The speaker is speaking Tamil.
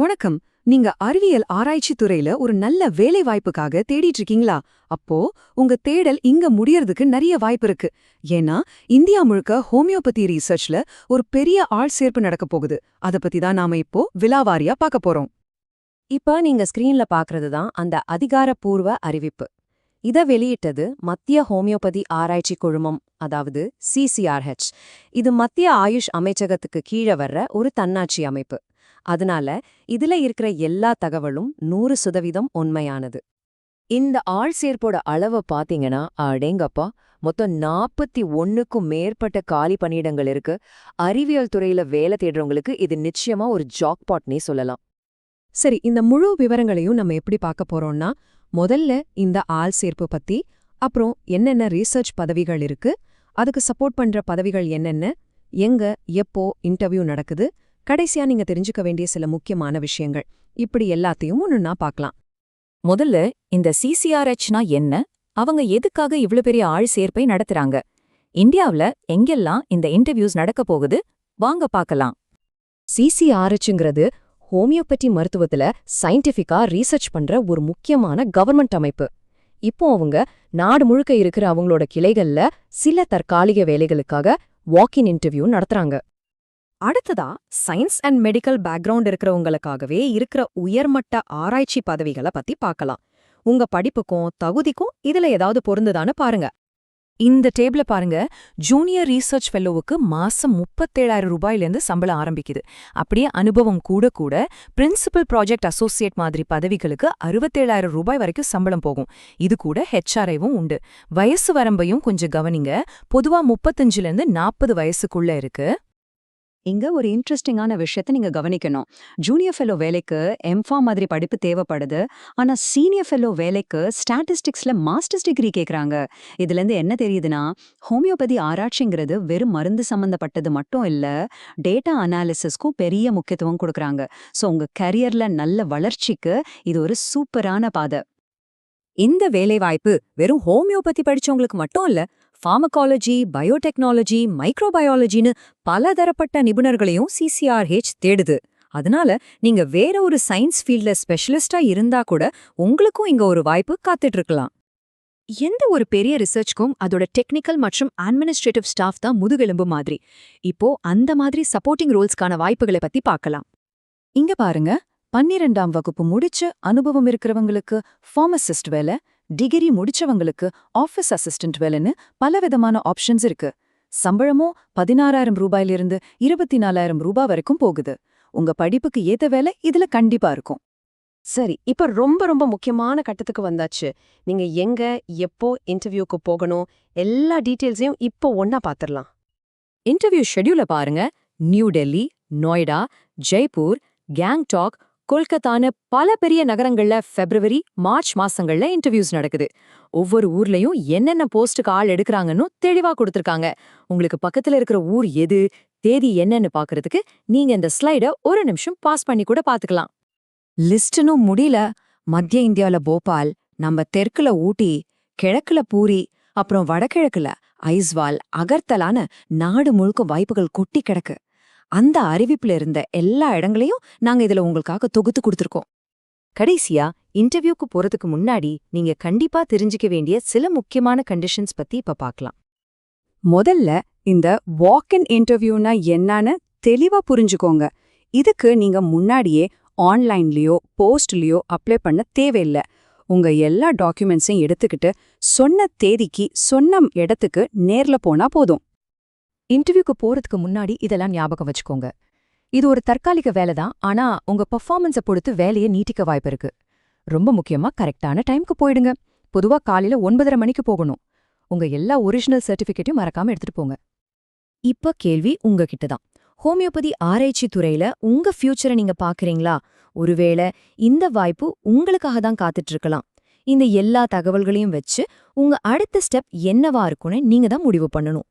வணக்கம். நீங்க அறிவியல் ஆராய்ச்சி துறையில ஒரு நல்ல வேலை வாய்ப்புக்காக தேடிட்டு இருக்கீங்களா அப்போ உங்க தேடல் இங்க முடியறதுக்கு நிறைய வாய்ப்பு இருக்கு. ஏன்னா இந்தியா முழுக்க ஹோமியோபதி ரீசர்ச்ல ஒரு பெரிய ஆள் சேர்ப்பு நடக்க போகுது. அத பத்தி தான் நாம இப்போ விலாவாரியா பார்க்க போறோம். இப்ப நீங்க ஸ்கிரீன்ல பாக்குறது தான் அந்த அதிகாரப்பூர்வ அறிவிப்பு. இத வெளியிட்டது மத்திய ஹோமியோபதி ஆராய்ச்சி குழுமம் அதாவது சிசிஆர்ஹெச் இது மத்திய ஆயுஷ் அமைச்சகத்துக்கு கீழே வர்ற ஒரு தன்னாட்சி அமைப்பு. அதனால இதுல இருக்கிற எல்லா தகவலும் நூறு சதவீதம் உண்மையானது. இந்த ஆள் சேர்ப்போட அளவை பாத்தீங்கன்னா அடேங்கப்பா மொத்தம் நாற்பத்தி ஒன்னுக்கும் மேற்பட்ட காலி பணியிடங்கள் இருக்கு. அறிவியல் துறையில வேலை தேடுறவங்களுக்கு இது நிச்சயமா ஒரு ஜாக்பாட்னே சொல்லலாம். சரி இந்த முழு விவரங்களையும் நம்ம எப்படி பார்க்க போறோம்னா முதல்ல இந்த ஆள் சேர்ப்பு பத்தி அப்புறம் என்னென்ன ரீசர்ச் பதவிகள் இருக்கு அதுக்கு சப்போர்ட் பண்ற பதவிகள் என்னென்ன எங்க எப்போ இன்டர்வியூ நடக்குது கடைசியா நீங்க தெரிஞ்சுக்க வேண்டிய சில முக்கியமான விஷயங்கள். இப்படி எல்லாத்தையும் ஒன்றுனா பார்க்கலாம். முதல்ல இந்த சிசிஆர்ஹெச்னா என்ன? அவங்க எதுக்காக இவ்ளோ பெரிய ஆள் சேர்ப்பை நடத்துறாங்க? இந்தியாவுல எங்கெல்லாம் இந்த இன்டர்வியூஸ் நடக்க போகுது? வாங்க பார்க்கலாம். சிசிஆர்ஹெச்ங்கிறது ஹோமியோபதி மருத்துவத்துல சயின்டிஃபிக்கா ரீசர்ச் பண்ற ஒரு முக்கியமான கவர்மெண்ட் அமைப்பு. இப்போ அவங்க நாடு முழுக்க இருக்கிற அவங்களோட கிளைகள்ல சில தற்காலிக வேலைகளுக்காக வாக்கின் இன்டர்வியூ நடத்துறாங்க. அடுத்ததா சயின்ஸ் அண்ட் மெடிக்கல் பேக்ரவுண்ட் இருக்கிறவங்களுக்காகவே இருக்கிற உயர்மட்ட ஆராய்ச்சி பதவிகளை பத்தி பார்க்கலாம். உங்க படிப்புக்கும் தகுதிக்கும் இதுல ஏதாவது பொருந்துதான்னு பாருங்க. இந்த டேபிள பாருங்க ஜூனியர் ரீசர்ச் ஃபெல்லோவுக்கு மாசம் முப்பத்தேழாயிரம் ரூபாயிலேருந்து சம்பளம் ஆரம்பிக்குது. அப்படியே அனுபவம் கூட கூட பிரின்சிபல் ப்ராஜெக்ட் அசோசியேட் மாதிரி பதவிகளுக்கு அறுபத்தேழாயிரம் ரூபாய் வரைக்கும் சம்பளம் போகும். இது கூட ஹெச்ஆர்ஐவும் உண்டு. வயசு வரம்பையும் கொஞ்சம் கவனிங்க. பொதுவா முப்பத்தஞ்சுலேருந்து நாற்பது வயசுக்குள்ள இருக்கு. இங்க ஒரு இன்ட்ரெஸ்டிங்கான விஷயத்தை நீங்க கவனிக்கணும். ஜூனியர் ஃபெலோ வேலைக்கு எம்ஃபா மாதிரி படிப்பு தேவைப்படுது. ஆனா சீனியர் ஃபெலோ வேலைக்கு ஸ்டாட்டிஸ்டிக்ஸ்ல மாஸ்டர்ஸ் டிகிரி கேக்குறாங்க. இதுல இருந்து என்ன தெரியுதுன்னா ஹோமியோபதி ஆராய்ச்சிங்கிறது வெறும் மருந்து சம்பந்தப்பட்டது மட்டும் இல்ல டேட்டா அனாலிசிஸ்க்கும் பெரிய முக்கியத்துவம் கொடுக்கறாங்க. சோ உங்க கரியர்ல நல்ல வளர்ச்சிக்கு இது ஒரு சூப்பரான பாதை. இந்த வேலைவாய்ப்பு வெறும் ஹோமியோபதி படிச்சவங்களுக்கு மட்டும் இல்ல ஃபார்மகாலஜி பயோடெக்னாலஜி மைக்ரோபயாலஜின்னு பலதரப்பட்ட நிபுணர்களையும் சிசிஆர்ஹெச் தேடுது. அதனால நீங்க வேற ஒரு சயின்ஸ் ஃபீல்ட்ல ஸ்பெஷலிஸ்டா இருந்தா கூட உங்களுக்கும் இங்க ஒரு வாய்ப்பு காத்துட்டு இருக்கலாம் எந்த ஒரு பெரிய ரிசர்ச்க்கும் அதோட டெக்னிக்கல் மற்றும் அட்மினிஸ்ட்ரேட்டிவ் ஸ்டாஃப் தான் முதுகெலும்பு மாதிரி. இப்போ அந்த மாதிரி சப்போர்ட்டிங் ரோல்ஸ்க்கான வாய்ப்புகளை பத்தி பார்க்கலாம். இங்க பாருங்க பன்னிரெண்டாம் வகுப்பு முடிச்சு அனுபவம் இருக்கிறவங்களுக்கு ஃபார்மசிஸ்ட் வேலை டிகிரி முடிச்சவங்களுக்கு ஆஃபீஸ் அசிஸ்டன்ட் வேலைன்னு பலவிதமான ஆப்ஷன்ஸ் இருக்கு. சம்பளமும் பதினாறாயிரம் ரூபாயிலிருந்து இருபத்தி நாலாயிரம் ரூபாய் வரைக்கும் போகுது. உங்க படிப்புக்கு ஏத்த வேலை இதுல கண்டிப்பா இருக்கும். சரி இப்ப ரொம்ப ரொம்ப முக்கியமான கட்டத்துக்கு வந்தாச்சு. நீங்க எங்க எப்போ இன்டர்வியூக்கு போகணும் எல்லா டீட்டெயில்ஸையும் இப்போ ஒன்னா பாத்திரலாம். இன்டர்வியூ ஷெட்யூல பாருங்க. நியூ டெல்லி நொய்டா ஜெய்ப்பூர் கேங்டாக் கொல்கத்தான்னு பல பெரிய நகரங்கள்ல பிப்ரவரி மார்ச் மாசங்கள்ல இன்டர்வியூஸ் நடக்குது. ஒவ்வொரு ஊர்லயும் என்னென்ன போஸ்டுக்கு ஆள் எடுக்கிறாங்கன்னு தெளிவா கொடுத்திருக்காங்க. உங்களுக்கு பக்கத்துல இருக்கிற ஊர் எது தேதி என்னன்னு பாக்குறதுக்கு நீங்க இந்த ஸ்லைட ஒரு நிமிஷம் பாஸ் பண்ணி கூட பாத்துக்கலாம். லிஸ்ட்னும் முடியல. மத்திய இந்தியால போபால் நம்ம தெற்குல ஊட்டி கிழக்குல பூரி அப்புறம் வடகிழக்குல ஐஸ்வால் அகர்த்தலான நாடு முழுக்க வாய்ப்புகள் கொட்டி கிடக்கு. அந்த அறிவிப்புல இருந்த எல்லா இடங்களையும் நாங்க இதுல உங்களுக்காக தொகுத்து கொடுத்திருக்கோம். கடைசியா இன்டர்வியூக்கு போறதுக்கு முன்னாடி நீங்க கண்டிப்பா தெரிஞ்சுக்க வேண்டிய சில முக்கியமான கண்டிஷன்ஸ் பத்தி இப்ப பார்க்கலாம் முதல்ல இந்த வாக்-இன் இன்டர்வியூனா என்னன்னு தெளிவா புரிஞ்சுக்கோங்க. இதுக்கு நீங்க முன்னாடியே ஆன்லைன்லயோ போஸ்ட்லயோ அப்ளை பண்ண தேவையில்ல. உங்க எல்லா டாக்குமெண்ட்ஸையும் எடுத்துக்கிட்டு சொன்ன தேதிக்கு சொன்ன இடத்துக்கு நேர்ல போனா போதும். இன்டர்வியூக்கு போறதுக்கு முன்னாடி இதெல்லாம் ஞாபகம் வச்சுக்கோங்க. இது ஒரு தற்காலிக வேலை தான். ஆனா உங்க பர்ஃபார்மன்ஸை பொறுத்து வேலையை நீட்டிக்க வாய்ப்பு இருக்கு. ரொம்ப முக்கியமா கரெக்டான டைம்க்கு போயிடுங்க. பொதுவா காலையில ஒன்பதரை மணிக்கு போகணும். உங்க எல்லா ஒரிஜினல் சர்டிபிகேட்டையும் மறக்காம எடுத்துட்டு போங்க. இப்ப கேள்வி உங்ககிட்ட தான். ஹோமியோபதி ஆராய்ச்சி துறையில உங்க ஃபியூச்சரை நீங்க பாக்குறீங்களா? ஒருவேளை இந்த வாய்ப்பு உங்களுக்காக தான் காத்துட்டு இருக்கலாம். இந்த எல்லா தகவல்களையும் வச்சு உங்க அடுத்த ஸ்டெப் என்னவா இருக்கும்னு நீங்க தான் முடிவு பண்ணணும்.